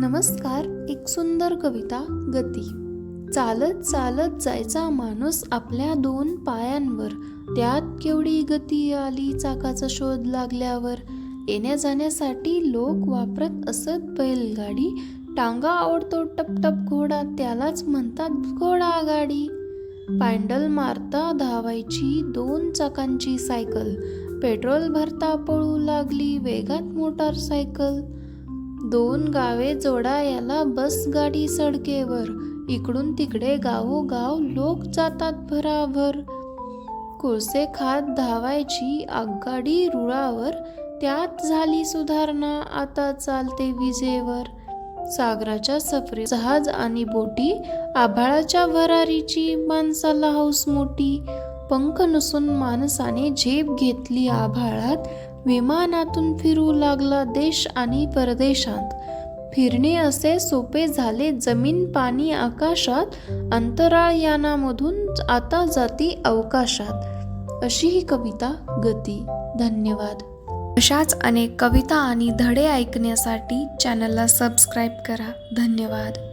नमस्कार एक सुंदर कविता गती. चालत चालत जायचा माणूस आपल्या दोन पायांवर. त्यात केवढी गती आली चाकाचा शोध लागल्यावर? येण्या जाण्यासाठी लोक वापरत असत बैलगाडी. टांगा आवडतो टपटप घोडा त्यालाच म्हणतात घोडा गाडी. पॅन्डल मारता धावायची दोन चाकांची सायकल. पेट्रोल भरता पळू लागली वेगात मोटारसायकल. दोन गावे जोडायला बस गाडी सडकेवर. इकडून तिकडे गावोगाव लोक जातात भराभर. कोळसे खात धावायची आगगाडी रुळावर. त्यात झाली सुधारणा आता चालते विजेवर. सागराच्या सफरी जहाज आणि बोटी आभाळाच्या भरारीची माणसाला हौस मोठी. पंख नसून माणसाने झेप घेतली आभाळात. विमानातून फिरू लागला देश आणि परदेशात. फिरणे असे सोपे झाले जमीन पाणी आकाशात अंतराळ यानामधून आता जाती अवकाशात. अशी ही कविता गती. धन्यवाद. अशाच अनेक कविता आणि धडे ऐकण्यासाठी चॅनलला सबस्क्राईब करा. धन्यवाद.